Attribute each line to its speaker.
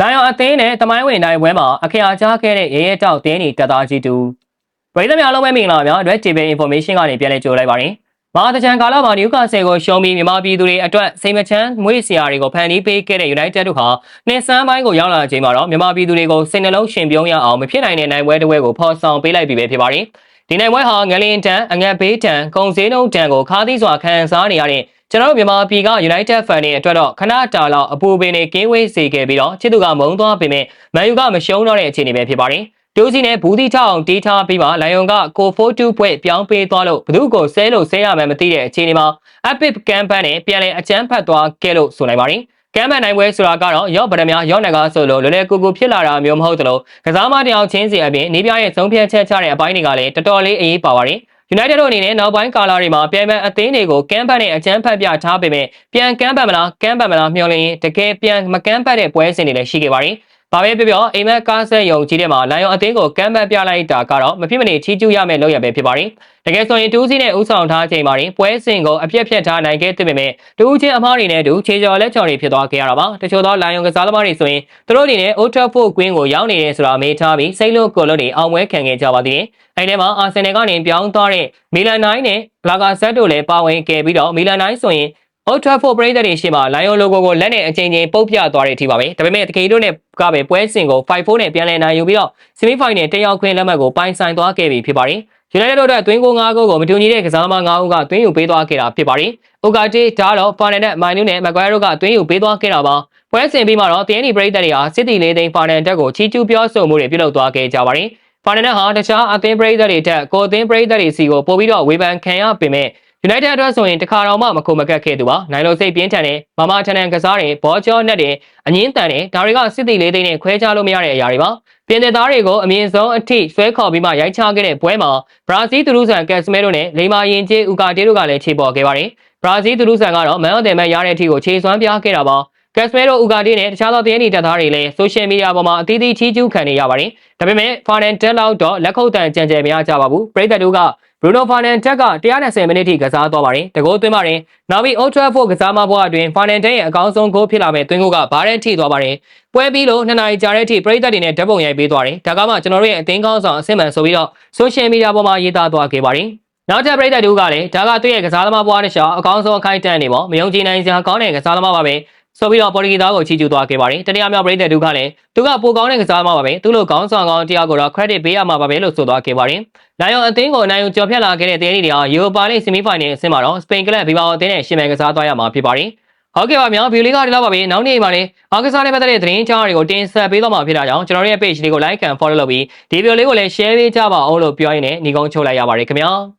Speaker 1: လိုင်ယွန်အသင်းနဲ့တမိုင်းဝင်နိုင်ပွဲမှာအခရာကြားခဲ့တဲ့ရဲရဲတောက်တင်းနီတက်သားကြီးတူပြည်သူများလုံးပဲမင်္ဂလာများ Red TV Information ကနေပြန်လည်ကြိုလိုက်ပါရစေ။မဟာတချန်ကာလာမှာနျူကာဆယ်ကိုရှုံးပြီးမြန်မာပြည်သူတွေအတွက်စိတ်မချမ်းမွေးစရာတွေကိုဖန်တီးပေးခဲ့တဲ့ United တို့ဟာနှစ်ဆန်းပိုင်းကိုရောက်လာချိန်မှာတော့မြန်မာပြည်သူတွေကိုစိတ်နှလုံးရှင်ပြုံးရအောင်မဖြစ်နိုင်တဲ့နိုင်ပွဲတစ်ပွဲကိုဖော်ဆောင်ပေးလိုက်ပြီပဲဖြစ်ပါတယ်။ဒီနိုင်ပွဲဟာငလင်တန်အငတ်ဘေးတန်ကုံစည်းနှုံတန်ကိုခါးသီးစွာခံစားနေရတဲ့ ကျွန်တော်တို့မြန်မာပြည်က United Fan တွေအတွက်တော့ခဏတာလောက်အပူပင်တွေကင်းဝေးစေခဲ့ပြီးတော့ချစ်သူကမုံသွားပေမဲ့မန်ယူကမရှုံးတော့တဲ့အခြေအနေပဲဖြစ်ပါတယ်။တိုးစီနဲ့ဘူးတီထောင်တီးထားပြီးမှလိုင်ယွန်ကကို42ပွဲပြောင်းပေးသွားလို့ဘသူ့ကိုဆဲလို့ဆဲရမှန်းမသိတဲ့အခြေအနေမှာ Epic Campaign နဲ့ပြန်လည်အကြမ်းဖက်သွားခဲ့လို့ဆိုနိုင်ပါတယ်။ကမ်းမန်နိုင်ပွဲဆိုတာကတော့ရော့ဗဒမြရော့နဂါဆိုလို့လွယ်လွယ်ကူကူဖြစ်လာတာမျိုးမဟုတ်သလိုကစားမတယောက်ချင်းစီအပြင်နေပြရဲ့သုံးဖြတ်ချက်ချတဲ့အပိုင်းတွေကလည်းတော်တော်လေးအရေးပါပါတယ်။ United တို့အနေနဲ့နောက်ပိုင်းကာလတွေမှာပြန်ပန်အသင်းတွေကိုကမ်းဖတ်နဲ့အကြမ်းဖက်ပြထားပေမဲ့ပြန်ကမ်းဖတ်မလားကမ်းဖတ်မလားမျှော်လင့်ရင်တကယ်ပြန်မကမ်းဖတ်တဲ့ပွဲစဉ်တွေလည်းရှိခဲ့ပါတယ်။ ဘာပဲပြောပြောအိမ်မက်ကားဆက်ယုံကြီးတဲ့မှာလိုင်ယွန်အသင်းကိုကမ်းဖတ်ပြလိုက်တာကတော့မဖြစ်မနေချီးကျူးရမယ့်လုပ်ရပဲဖြစ်ပါတယ်။တကယ်ဆိုရင်တူးစီနဲ့ဥဆောင်ထားချိန်မှာရင်ပွဲစဉ်ကိုအပြက်ဖြတ်ထားနိုင်ခဲ့တဲ့ပေမဲ့တူးချင်းအမားတွေနဲ့တူခြေကျော်လက်ချော်တွေဖြစ်သွားခဲ့ရတာပါ။တချို့သောလိုင်ယွန်ကစားသမားတွေဆိုရင်သူတို့အနေနဲ့ Old Trafford ကွင်းကိုရောက်နေတယ်ဆိုတာမေးထားပြီးစိတ်လို့ကိုလို့တွေအောင်ပွဲခံခဲ့ကြပါသေးတယ်။အဲဒီထဲမှာအာဆင်နယ်ကနေပြောင်းသွားတဲ့မီလန်နိုင်နဲ့ဘလာဂါဆက်တို့လည်းပါဝင်ခဲ့ပြီးတော့မီလန်နိုင်ဆိုရင် Old Trafford ပရိသတ်တွေရှေ့မှာ Lion logo ကိုလက်နဲ့အချိန်ချင်းပုတ်ပြသွားတဲ့အထိပါပဲဒါပေမဲ့တကယ်တို့နဲ့ကပဲပွဲစဉ်ကို5-4နဲ့ပြန်လည်နိုင်ယူပြီးတော့ semi final တက်ရောက်ခွင့်လက်မှတ်ကိုပိုင်ဆိုင်သွားခဲ့ပြီဖြစ်ပါတယ် United တို့အတွက်သွင်းကို9ဂိုးကိုမတူညီတဲ့ကစားသမား9ဦးကသွင်းယူပေးသွားခဲ့တာဖြစ်ပါတယ်။ Ogate ဒါတော့ Fernand နဲ့ Manu နဲ့ Maguire တို့ကသွင်းယူပေးသွားခဲ့တာပါ။ပွဲစဉ်ပြီးမှတော့ TNT ပရိသတ်တွေဟာ City လေးသိန်း Fernand တက်ကိုချီးကျူးပြောဆိုမှုတွေပြုလုပ်သွားခဲ့ကြပါတယ်။ Fernand ဟာတခြားအသင်းပရိသတ်တွေထက်ကိုအသင်းပရိသတ်တွေစီကိုပို့ပြီးတော့ဝေဖန်ခံရပေမဲ့ United အတွက်ဆိုရင်တခါတော့မှမခုမကက်ခဲ့သူပါနိုင်လိုစိတ်ပြင်းထန်တဲ့မမထန်ထန်ကစားတဲ့ဘောကျော်နဲ့တဲ့အငင်းတန်တဲ့ဒါတွေကစစ်တီလေးသိန်းနဲ့ခွဲခြားလို့မရတဲ့အရာတွေပါပြင်သစ်သားတွေကိုအမြင့်ဆုံးအထိဆွဲခေါ်ပြီးမှရိုက်ချခဲ့တဲ့ပွဲမှာဘရာဇီးသူလူဆန်ကက်စမဲတို့နဲ့လိမာယင်ကျေးဥကာတေးတို့ကလည်းခြေပေါ်ခဲ့ပါတယ်ဘရာဇီးသူလူဆန်ကတော့မန်အော်တယ်မန်ရတဲ့အထိကိုခြေစွမ်းပြခဲ့တာပါကက်စမဲတို့ဥကာတေးနဲ့တခြားသောတည်နေတပ်သားတွေလည်းဆိုရှယ်မီဒီယာပေါ်မှာအသီးသီးချီးကျူးခံနေရပါတယ်ဒါပေမဲ့ဖာနန်တက်လောက်တော့လက်ခုပ်တန်ကြံကြဲမရကြပါဘူးပရိသတ်တို့က Bruno Fernandes က120မိနစ်ထိကစားသွားပါတယ်။တကိုးသွင်းပါတယ်။နောက်ပြီး Old Trafford ကစားမပွဲအတွင်း Fernandes ရဲ့အကောင်းဆုံးဂိုးဖြစ်လာမဲ့သွင်းဂိုးကဘားတဲ့ထိသွားပါတယ်။ပွဲပြီးလို့နှစ်နာရီကြာတဲ့အထိပရိသတ်တွေနဲ့ဓာတ်ပုံရိုက်ပေးသွားတယ်။ဒါကမှကျွန်တော်တို့ရဲ့အသင်းကောင်းဆောင်အဆင့်မှန်ဆိုပြီးတော့ social media ပေါ်မှာရေးသားသွားခဲ့ပါတယ်။နောက်ထပ်ပရိသတ်တို့ကလည်းဒါကသူ့ရဲ့ကစားသမားဘွားတစ်လျှောက်အကောင်းဆုံးအခိုက်အတန့်နေပေါ့မယုံကြည်နိုင်စရာကောင်းတဲ့ကစားသမားပါပဲ ဆိုပြီးတော့ပေါ်တူဂီသားကိုချီးကျူးသွားခဲ့ပါတယ်။တနည်းအားဖြင့်ပရိသတ်တို့ကလည်းသူကပိုကောင်းတဲ့ကစားသမားပါပဲ။သူ့လိုကောင်းဆောင်ကောင်းတယောက်ကိုတော့ credit ပေးရမှာပါပဲလို့ဆိုသွားခဲ့ပါတယ်။နိုင်အောင်အသင်းကိုနိုင်အောင်ကြော်ဖြတ်လာခဲ့တဲ့တဲရီတွေဟာယူရိုပါလိဆီမီဖိုင်နယ်အဆင့်မှာတော့စပိန်ကလပ်ဘီဘာအသင်းနဲ့ရှင်မယ်ကစားသွားရမှာဖြစ်ပါတယ်။ဟုတ်ကဲ့ပါများဗီဒီယိုလေးကဒီလောက်ပါပဲနောက်နေ့မှာလည်းအားကစားနဲ့ပတ်သက်တဲ့သတင်းအကြောင်းတွေကိုတင်ဆက်ပေးတော့မှာဖြစ်တာကြောင့်ကျွန်တော်တို့ရဲ့ page လေးကို like and follow လုပ်ပြီးဒီဗီဒီယိုလေးကိုလည်း share ပေးကြပါအောင်လို့ပြောရင်းနဲ့ညီကုန်းချုပ်လိုက်ရပါတယ်ခင်ဗျာ။